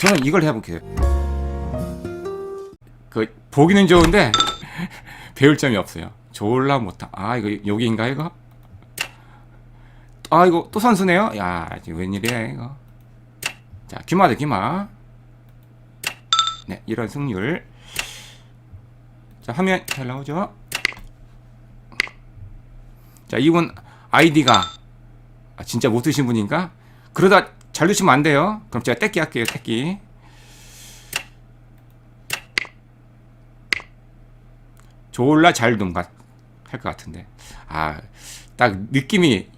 저는 이걸 해볼게요. 그 보기는 좋은데 배울 점이 없어요. 졸라 못함. 아 이거 여기인가 이거? 아 이거 또 선수네요. 야 웬일이야 이거. 자 귀마다 귀마. 네 이런 승률. 자 화면 잘 나오죠? 자 이분 아이디가 아, 진짜 못 드신 분인가? 그러다 잘 드시면 안 돼요. 그럼 제가 떼기 할게요 떼기. 졸라 잘둠 할 것 같은데. 아 딱 느낌이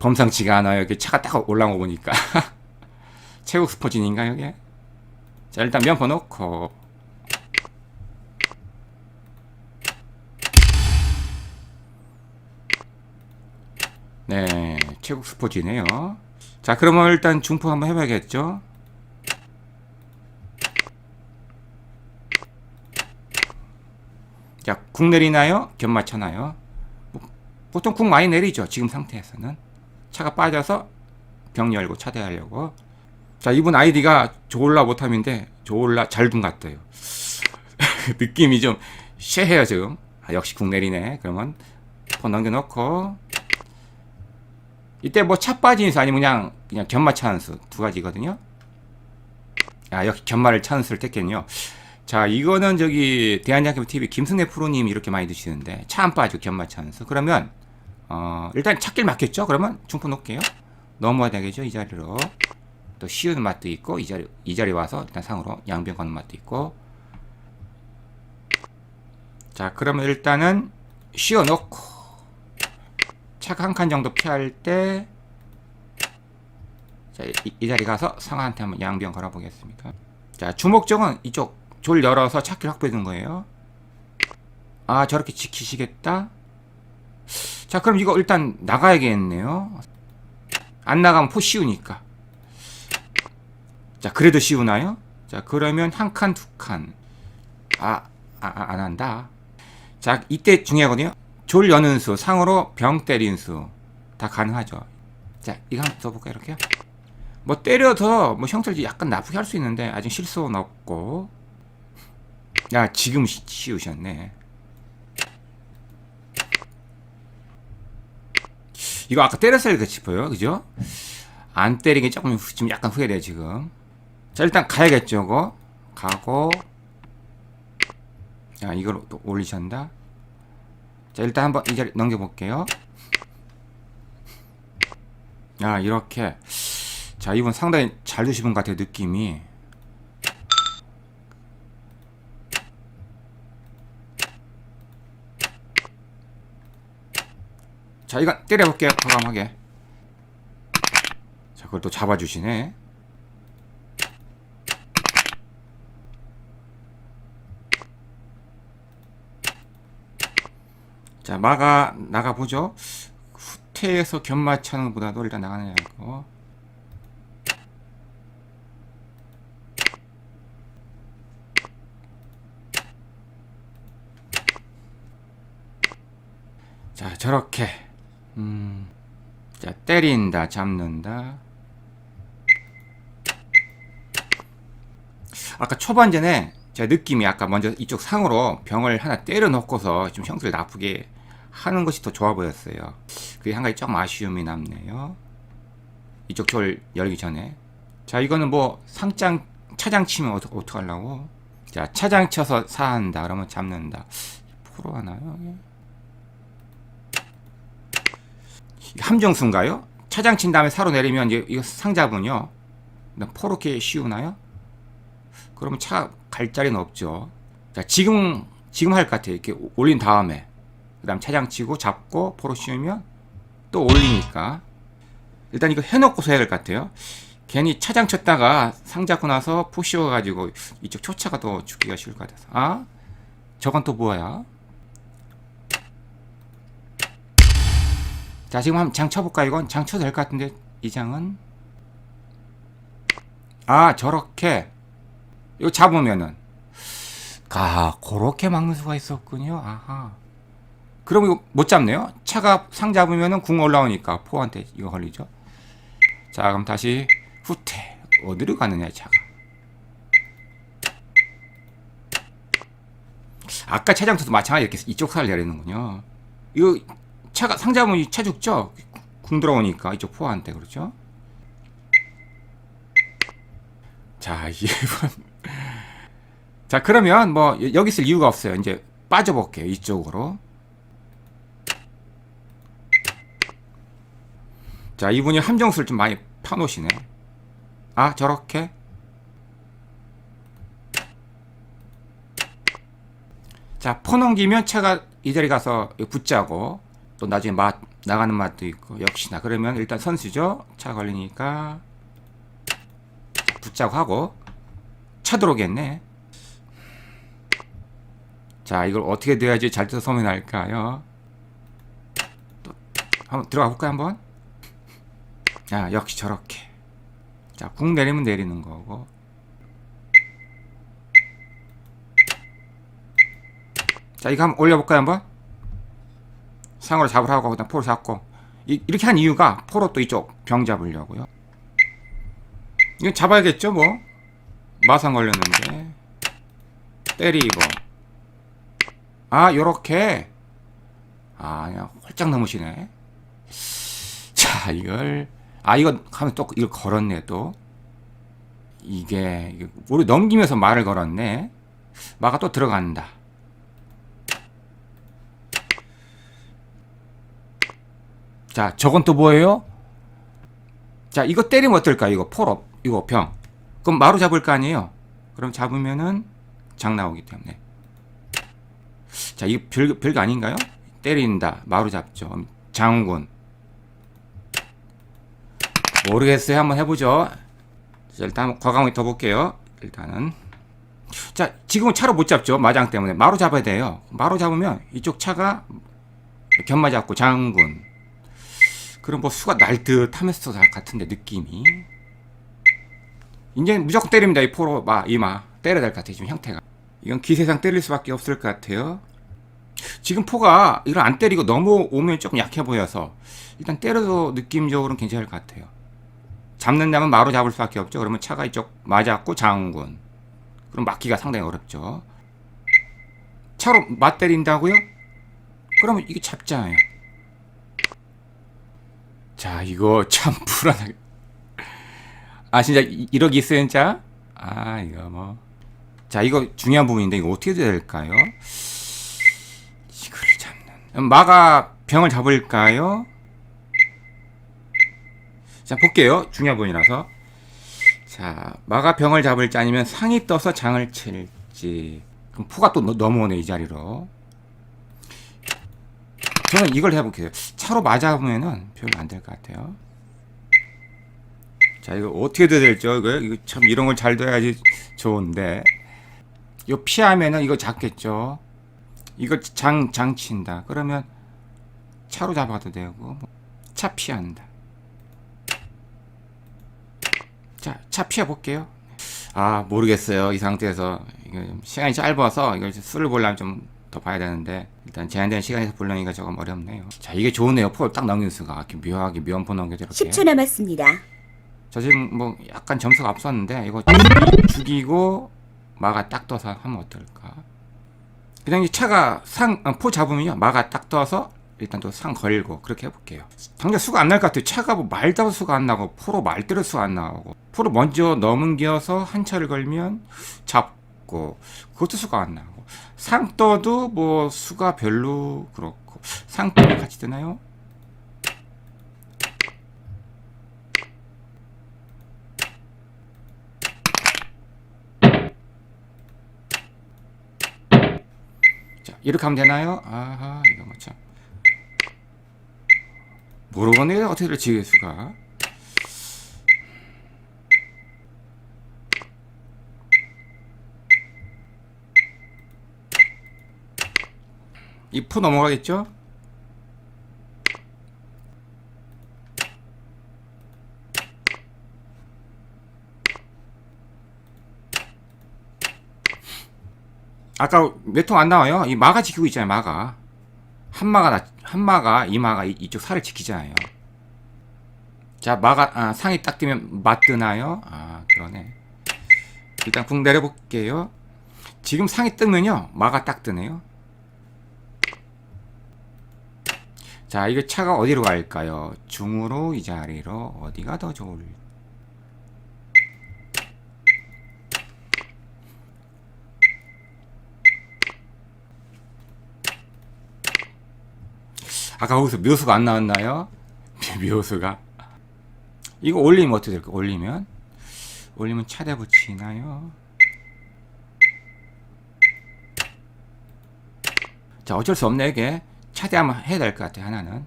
범상치가 않아요. 이렇게 차가 딱 올라온 거 보니까. 최고 스포진인가 여기? 자 일단 면포 놓고. 네 최고 스포지네요 자 그러면 일단 중포 한번 해봐야겠죠 자, 국 내리나요? 견마 쳐나요? 뭐, 보통 국 많이 내리죠. 지금 상태에서는. 차가 빠져서 병 열고 차대하려고. 자, 이분 아이디가 졸라 못함인데 졸라 잘둔 같아요. 느낌이 좀 쉐해요, 지금. 아, 역시 국 내리네. 그러면 폰 넘겨놓고 이때 뭐 차 빠진 수 아니면 그냥 그냥 견마 수두 가지거든요. 아, 역시 견마를 수를 택겠네요. 자, 이거는 저기 대한야구 TV 김승래 프로님이 이렇게 많이 드시는데 차 안 빠지고 견마 차면서 그러면 어, 일단 찾길 맞겠죠? 그러면 중포 놓을게요. 넘어야 되겠죠? 이 자리로. 또 쉬운 맛도 있고 이 자리 이 자리 와서 일단 상으로 양변 거는 맛도 있고. 자, 그러면 일단은 쉬어 놓고 차가 한칸 정도 피할 때 자, 이, 이 자리 가서 상한테 한번 양변 걸어 보겠습니다. 자, 주목적은 이쪽 졸 열어서 찾기를 확보해 둔 거예요. 아, 저렇게 지키시겠다? 자, 그럼 이거 일단 나가야겠네요. 안 나가면 포 씌우니까. 자, 그래도 씌우나요? 자, 그러면 한 칸, 두 칸. 아, 아, 아, 안 한다. 자, 이때 중요하거든요. 졸 여는 수, 상으로 병 때린 수. 다 가능하죠. 자, 이거 한번 써볼까요, 이렇게요? 뭐 때려서 뭐 형태를 약간 나쁘게 할 수 있는데 아직 실수는 없고 야 지금 시- 씌우셨네 이거 아까 때렸어야 돼 싶어요 그죠? 안 때리기 조금 후- 지금 약간 후회돼 지금 자 일단 가야겠죠 그거 가고 야 이걸 또 올리셨다 자 일단 한번 이 자리 넘겨볼게요. 야 이렇게. 자 이분 상당히 잘 드신 분 같아요 느낌이. 자 이건 때려볼게요 과감하게. 자 그걸 또 잡아주시네 자 마가 나가보죠. 후퇴해서 견마차는 보다도 일단 나가는 거. 자 저렇게. 음, 자 때린다 잡는다. 아까 초반전에 제 느낌이 아까 먼저 이쪽 상으로 병을 하나 때려 놓고서 좀 형태를 나쁘게 하는 것이 더 좋아 보였어요 그게 한 가지 좀 아쉬움이 남네요 이쪽 졸 열기 전에 자 이거는 뭐 상장 차장 치면 어떡, 어떡하려고 자 차장 쳐서 사한다 그러면 잡는다 프로 하나요 이게? 함정수인가요? 차장 친 다음에 사로 내리면 이제 이거 상자분요. 포렇게 씌우나요? 그러면 차 갈 자리는 없죠. 자, 지금 지금 할 것 같아요. 이렇게 올린 다음에 그 다음 차장 치고 잡고 포로 씌우면 또 올리니까. 일단 이거 해놓고서 해야 될 것 같아요. 괜히 차장 쳤다가 상 잡고 나서 포 씌워가지고 이쪽 초차가 더 죽기가 쉬울 것 같아서. 아 저건 또 뭐야? 자 지금 한번 장 쳐볼까? 이건 장 쳐도 될 것 같은데 이 장은? 아 저렇게. 이거 잡으면은. 아 그렇게 막는 수가 있었군요. 아하 그럼 이거 못 잡네요. 차가 상 잡으면은 궁 올라오니까 포한테 이거 걸리죠. 자, 그럼 다시 후퇴. 어디로 가느냐, 차가. 아까 차장터도 마찬가지 이렇게 이쪽 살을 내리는군요. 이거 차가 상 잡으면 차 죽죠? 궁 들어오니까 이쪽 포한테 그렇죠? 자, 1번. 자, 그러면 뭐 여기 있을 이유가 없어요. 이제 빠져볼게요. 이쪽으로. 자 이분이 함정수를 좀 많이 파놓으시네. 아 저렇게 자, 퍼넘기면 차가 이 자리 가서 붙자고 또 나중에 맛 나가는 맛도 있고 역시나 그러면 일단 선수죠. 차 걸리니까 붙자고 하고 차 들어오겠네. 자, 이걸 어떻게 돼야지 잘 돼서 소문이 날까요? 또 한번 들어가 볼까요, 한번? 아, 역시 저렇게. 자, 궁 내리면 내리는 거고. 자 이거 한번 올려볼까요 한번? 상으로 잡으라고 그다음 포로 잡고. 이, 이렇게 한 이유가 포로 또 이쪽 병 잡으려고요. 이건 잡아야겠죠 뭐? 마상 걸렸는데. 때리고. 아 요렇게. 아 그냥 홀짝 넘으시네. 자 이걸 아 이거 하면 또 이걸 걸었네 또 이게 우리 넘기면서 말을 걸었네 마가 또 들어간다 자, 저건 또 뭐예요? 자, 이거 때리면 어떨까? 이거 폴업, 이거 병. 그럼 마루 잡을 거 아니에요? 그럼 잡으면은 장 나오기 때문에. 자, 이거 별, 별거 아닌가요? 때린다. 마루 잡죠. 장군. 모르겠어요. 한번 해보죠. 자, 일단 과감하게 더 볼게요. 일단은. 자, 지금은 차로 못 잡죠. 마장 때문에. 마루 잡아야 돼요. 마루 잡으면 이쪽 차가 견마 잡고 장군. 그럼 뭐 수가 날 듯 하면서 같은데 느낌이 이제 무조건 때립니다 이 포로 마 이마 때려야 될 것 같아요 지금 형태가 이건 기세상 때릴 수밖에 없을 것 같아요 지금 포가 이걸 안 때리고 너무 오면 조금 약해 보여서 일단 때려도 느낌적으로는 괜찮을 것 같아요 잡는다면 마로 잡을 수밖에 없죠 그러면 차가 이쪽 맞았고 장군 그럼 막기가 상당히 어렵죠 차로 맞 때린다고요? 그러면 이게 잡잖아요 자, 이거 참 불안하게. 아, 진짜 1억 있어요, 진짜? 아, 이거 뭐. 자, 이거 중요한 부분인데, 이거 어떻게 돼야 될까요? 이거를 잡는. 마가 병을 잡을까요? 자, 볼게요. 중요한 부분이라서. 자, 마가 병을 잡을지 아니면 상이 떠서 장을 칠지. 그럼 포가 또 넘- 넘어오네, 이 자리로. 저는 이걸 해볼게요. 차로 맞아보면은 별로 안 될 것 같아요. 자, 이거 어떻게 돼야 될죠? 이거, 이거 참 이런 걸잘 돼야지 좋은데. 이거 피하면은 이거 잡겠죠? 이거 장, 장 친다. 그러면 차로 잡아도 되고, 뭐, 차 피한다. 자, 차 피해볼게요. 아, 모르겠어요. 이 상태에서. 시간이 짧아서 이걸 술을 보려면 좀 더 봐야 되는데 일단 제한된 시간에서 보려니까 조금 어렵네요. 자 이게 좋네요. 포를 딱 넘기는 수가 이렇게 묘하게 묘한 포 넘겨도 이렇게. 10초 남았습니다. 저 지금 뭐 약간 점수가 앞섰는데 이거 죽이고 마가 딱 떠서 하면 어떨까? 그냥 이 차가 상 포 잡으면요 마가 딱 떠서 일단 또 상 걸고 그렇게 해볼게요. 당장 수가 안 날 것 같아요. 차가 뭐 말다도 수가 안 나고 포로 말 때려 수가 안 나오고 포를 먼저 넘겨서 한 차를 걸면 잡고 그것도 수가 안 나고 상 떠도 뭐 수가 별로 그렇고 상 떠도 같이 되나요? 자, 이렇게 하면 되나요? 아하, 이거 뭐 참. 모르겠네요. 어떻게 될지 수가. 이포 넘어가겠죠? 아까 몇 통 안 나와요? 이 마가 지키고 있잖아요, 마가. 한마가 나, 한마가 이마가 이- 이쪽 살을 지키잖아요. 자, 마가 아, 상이 딱 뜨면 맞드나요? 아, 그러네. 일단 궁 내려볼게요. 지금 상이 뜨면요. 마가 딱 뜨네요. 자, 이거 차가 어디로 갈까요? 중으로 이 자리로 어디가 더 좋을? 아까 거기서 묘수가 안 나왔나요? 묘수가. 이거 올리면 어떻게 될까? 올리면? 올리면 차대 붙이나요? 자 어쩔 수 없네 이게. 차대하면 해야 될 것 같아 하나는.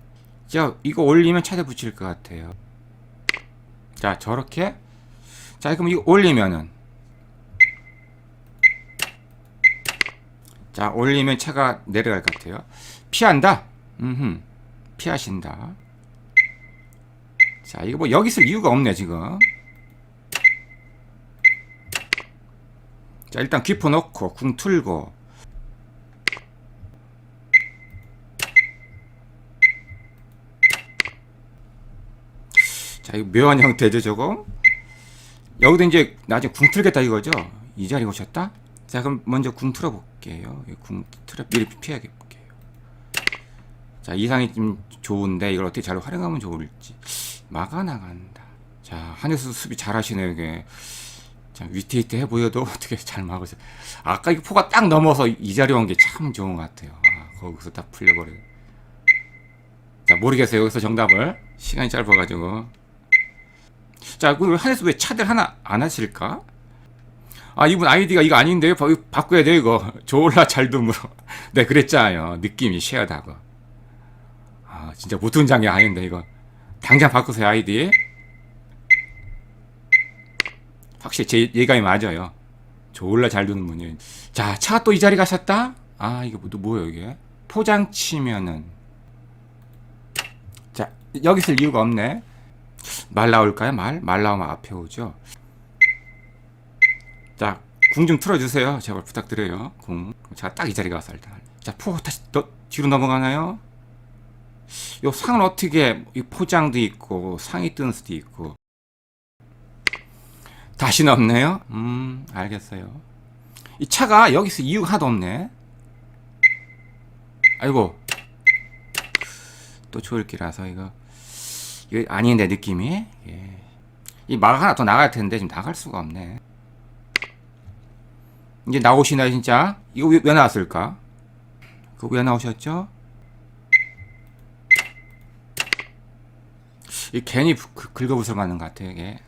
자 이거 올리면 차대 붙일 것 같아요. 자 저렇게. 자 그럼 이거 올리면은. 자 올리면 차가 내려갈 것 같아요. 피한다 음 피하신다. 자 이거 뭐 여기 있을 이유가 없네 지금. 자 일단 귀포 넣고 궁 틀고. 자 이거 묘한 형태죠 저거? 여기도 이제 나중에 궁 틀겠다 이거죠? 이 자리 오셨다? 자 그럼 먼저 궁 틀어 볼게요. 궁 틀어 미리 볼게요 자 이상이 좀 좋은데 이걸 어떻게 잘 활용하면 좋을지 막아 나간다 자 한혜수 수비 잘하시네요 이게 자 위태위태 해 보여도 어떻게 잘 막으세요 아까 이 포가 딱 넘어서 이 자리 온 게 참 좋은 것 같아요 아 거기서 딱 풀려버려 자 모르겠어요 여기서 정답을 시간이 짧아가지고 자, 그 한에서 왜 차들 하나 안 하실까? 아, 이분 아이디가 이거 아닌데요? 바, 바꿔야 돼요, 이거. 졸라 잘dum으로. 네, 그랬잖아요. 느낌이 쉐어다고. 아, 진짜 보통 장이 아닌데, 이거. 당장 바꾸세요, 아이디. 확실히 제 예감이 맞아요. 졸라 잘 두는 분이에요. 자, 차가 또이 자리 가셨다? 아, 이거 또 뭐예요, 이게? 포장 치면은. 자, 여기 있을 이유가 없네. 말 나올까요? 말? 말 나오면 앞에 오죠. 자, 궁 좀 틀어주세요. 제발 부탁드려요. 궁. 제가 딱이 자리에 가서 일단. 자, 포 다시 너, 뒤로 넘어가나요? 요 상은 어떻게 이 포장도 있고 상이 뜨는 수도 있고 다시 넘네요. 음, 알겠어요. 이 차가 여기서 이유가 하나도 없네. 아이고. 또 좋을 기라서 이거. 이거 아닌데 느낌이 예. 이 막 하나 더 나갈 텐데 지금 나갈 수가 없네 이제 나오시나요 진짜 이거 왜, 왜 나왔을까 그거 왜 나오셨죠 이 괜히 부- 그- 긁어부서 맞는 것 같아 이게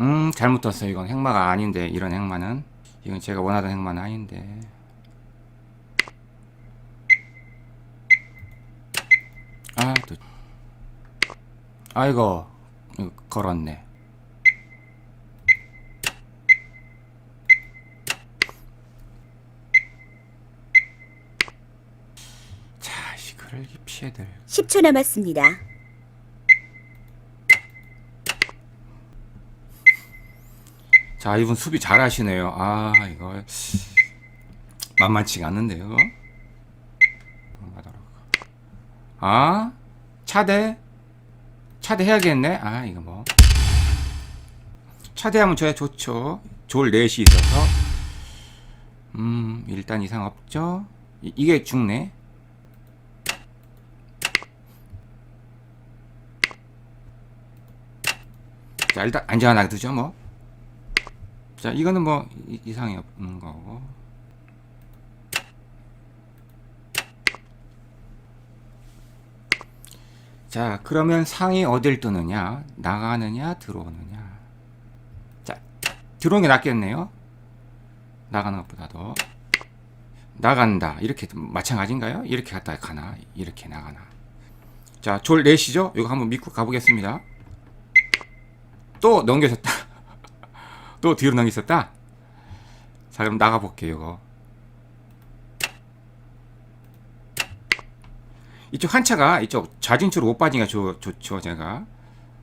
음 잘못 떴어요 이건 행마가 아닌데 이런 행마는 이건 제가 원하던 행마는 아닌데 아, 또. 아이고, 걸었네. 자, 될. 10초 남았습니다. 자, 이분 수비 잘 하시네요. 아, 이거. 만만치가 않는데요. 아, 차대? 차대 해야겠네? 아, 이거 뭐. 차대하면 저야 좋죠. 졸 넷이 있어서. 음, 일단 이상 없죠? 이, 이게 죽네. 자, 일단 안전하게 두죠, 뭐. 자, 이거는 뭐, 이- 이상이 없는 거고. 자, 그러면 상이 어딜 뜨느냐? 나가느냐? 들어오느냐? 자, 들어오는 게 낫겠네요. 나가는 것보다도. 나간다. 이렇게 마찬가지인가요? 이렇게 갔다 가나? 이렇게 나가나? 자, 졸 넷이죠? 이거 한번 믿고 가보겠습니다. 또 넘겨졌다. 또 뒤로 넘기셨다? 자, 그럼 나가볼게요, 이거. 이쪽 한 차가 이쪽 좌진추로 못 빠지니까 좋, 좋죠 제가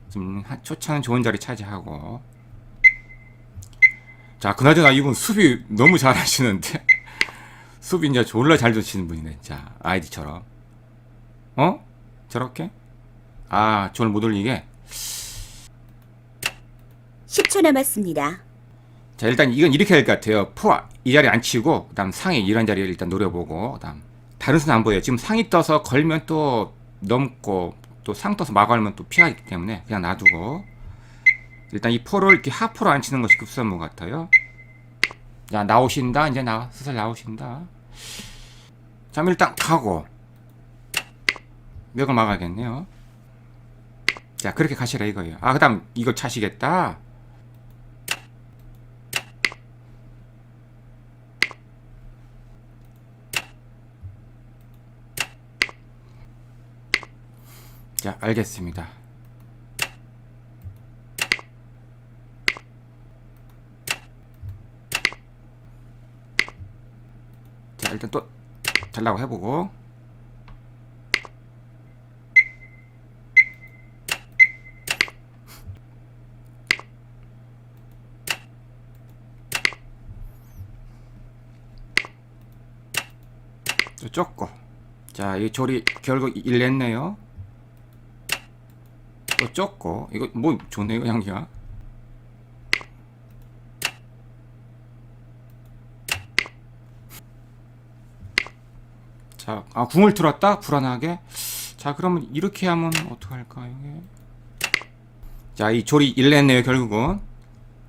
지금 한- 초차는 좋은 자리 차지하고 자 그나저나 이분 수비 너무 잘하시는데 수비 이제 졸라 잘 두시는 분이네 자 아이디처럼 어? 저렇게? 아졸 못 올리게 10초 남았습니다. 자 일단 이건 이렇게 할 것 같아요. 포이 자리에 안 치고 그다음 상이 이런 자리를 일단 노려보고 그다음 다른 수는 안 보여요. 지금 상이 떠서 걸면 또 넘고 또 상 떠서 막으면 또 피하기 때문에 그냥 놔두고 일단 이 포를 이렇게 하프로 안 치는 것이 급선무 같아요. 자 나오신다 이제 나 슬슬 나오신다. 자 일단 가고 맥을 막아야겠네요. 자 그렇게 가시라 이거예요. 아 그다음 이걸 차시겠다. 자, 알겠습니다. 자, 일단 또 달라고 해보고. 또 쫓고. 자, 이 조리 결국 일냈네요. 또 쫓고. 이거 뭐 좋네요 향기가. 자, 아 궁을 들었다? 불안하게? 자 그러면 이렇게 하면 어떡할까요 이게? 자, 이 졸이 일냈네요 결국은.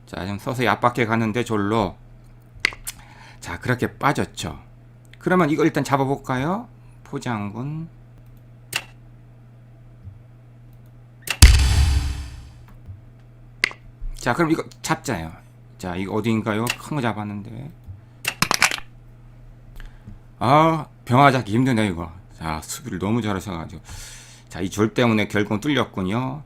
자, 지금 서서히 앞밖에 가는데 졸로. 자, 그렇게 빠졌죠. 그러면 이거 일단 잡아볼까요? 포장군 자 그럼 이거 잡자요. 자 이거 어디인가요? 큰 거 잡았는데. 아 병화 잡기 힘드네 이거. 자 수비를 너무 잘하셔가지고. 자 이 졸 때문에 결국은 뚫렸군요.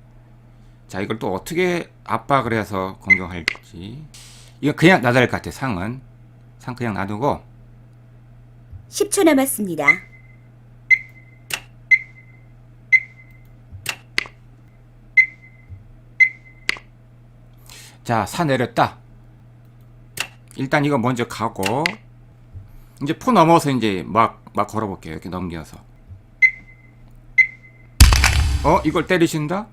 자 이걸 또 어떻게 압박을 해서 공격할지. 이거 그냥 놔둘 것 같아 상은. 상 그냥 놔두고. 10초 남았습니다. 자, 사 내렸다. 일단 이거 먼저 가고 이제 포 넘어서 이제 막 막 걸어 볼게요. 이렇게 넘겨서. 어, 이걸 때리신다?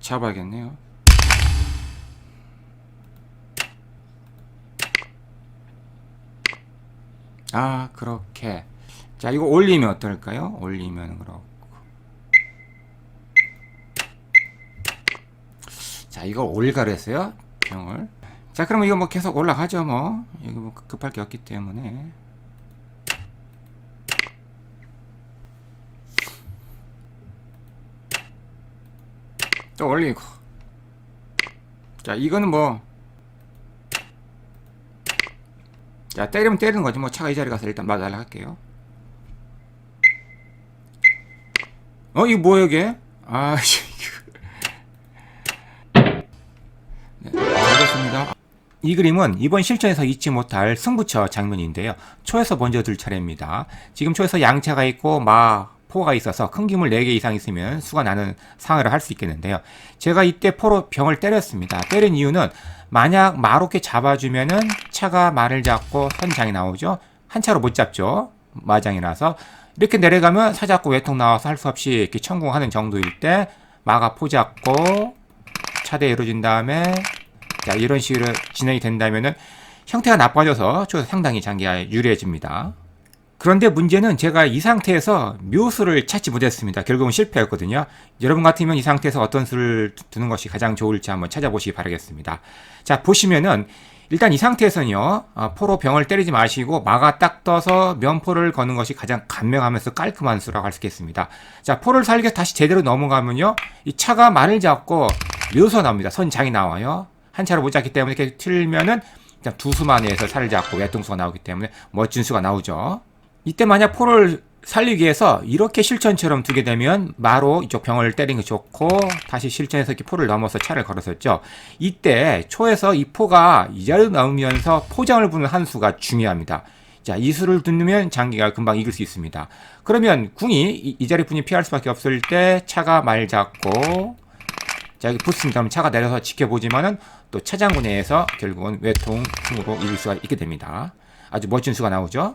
잡아야겠네요. 아, 그렇게. 자, 이거 올리면 어떨까요? 올리면 그렇고. 자, 이거 올가로 했어요. 병을. 자, 그러면 이거 뭐 계속 올라가죠, 뭐. 이거 뭐 급할 게 없기 때문에. 또 올리고. 자, 이거는 뭐. 자, 때리면 때리는 거지. 뭐 차가 이 자리 가서 일단 맞아라 할게요. 어, 이거 뭐야, 이게? 아, 씨. 이 그림은 이번 실전에서 잊지 못할 승부처 장면인데요. 초에서 먼저 들 차례입니다. 지금 초에서 양차가 있고 마, 포가 있어서 큰 기물 4개 이상 있으면 수가 나는 상회를 할 수 있겠는데요. 제가 이때 포로 병을 때렸습니다. 때린 이유는 만약 마롭게 잡아주면은 차가 말을 잡고 선장이 나오죠. 한 차로 못 잡죠. 마장이라서 이렇게 내려가면 사 잡고 외통 나와서 할 수 없이 이렇게 천공하는 정도일 때 마가 포 잡고 차대 이루어진 다음에 자 이런 식으로 진행이 된다면은 형태가 나빠져서 초 상당히 장기가 유리해집니다. 그런데 문제는 제가 이 상태에서 묘수를 찾지 못했습니다. 결국은 실패했거든요. 여러분 같으면 이 상태에서 어떤 수를 두는 것이 가장 좋을지 한번 찾아보시기 바라겠습니다. 자 보시면은 일단 이 상태에서는요 어, 포로 병을 때리지 마시고 마가 딱 떠서 면포를 거는 것이 가장 간명하면서 깔끔한 수라고 할 수 있겠습니다. 자 포를 살려 다시 제대로 넘어가면요 이 차가 말을 잡고 묘수 나옵니다. 선장이 나와요. 한 차로 못 잡기 때문에 이렇게 틀면은 두 수만 해서 살을 잡고 외통수가 나오기 때문에 멋진 수가 나오죠. 이때 만약 포를 살리기 위해서 이렇게 실전처럼 두게 되면 마로 이쪽 병을 때리는 게 좋고 다시 실전에서 이렇게 포를 넘어서 차를 걸었었죠. 이때 초에서 이 포가 이 자리로 나오면서 포장을 부는 한 수가 중요합니다. 자, 이 수를 듣으면 장기가 금방 이길 수 있습니다. 그러면 궁이 이, 이 자리 분이 피할 수밖에 없을 때 차가 말 잡고 자, 여기 붙습니다. 그럼 차가 내려서 지켜보지만은 또 차장군에서 결국은 외통 승으로 이길 수가 있게 됩니다. 아주 멋진 수가 나오죠.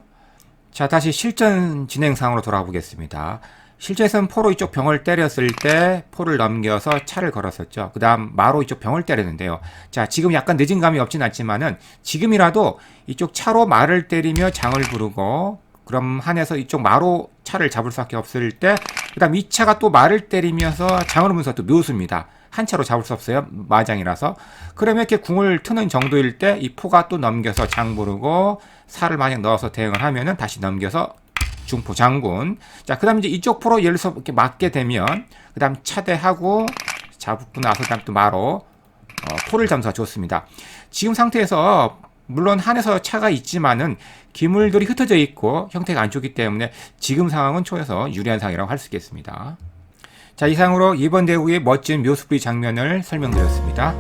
자, 다시 실전 진행 상으로 돌아가 보겠습니다. 실제에서는 포로 이쪽 병을 때렸을 때 포를 넘겨서 차를 걸었었죠. 그 다음 마로 이쪽 병을 때렸는데요. 자, 지금 약간 늦은 감이 없진 않지만은 지금이라도 이쪽 차로 말을 때리며 장을 부르고 그럼 한해서 이쪽 마로 차를 잡을 수밖에 없을 때 그 다음 이 차가 또 말을 때리면서 장을 오면서 또 묘수입니다. 한 차로 잡을 수 없어요. 마장이라서. 그러면 이렇게 궁을 트는 정도일 때 이 포가 또 넘겨서 장 부르고 살을 만약 넣어서 대응을 하면은 다시 넘겨서 중포 장군. 자, 그다음 이제 이쪽 포로 예를 들어서 이렇게 맞게 되면 그다음 차대하고 잡고 나서 그다음 또 마로 어, 포를 점수가 좋습니다. 지금 상태에서 물론 한에서 차가 있지만은 기물들이 흩어져 있고 형태가 안 좋기 때문에 지금 상황은 초에서 유리한 상황이라고 할 수 있겠습니다. 자, 이상으로 이번 대국의 멋진 묘수부리 장면을 설명드렸습니다.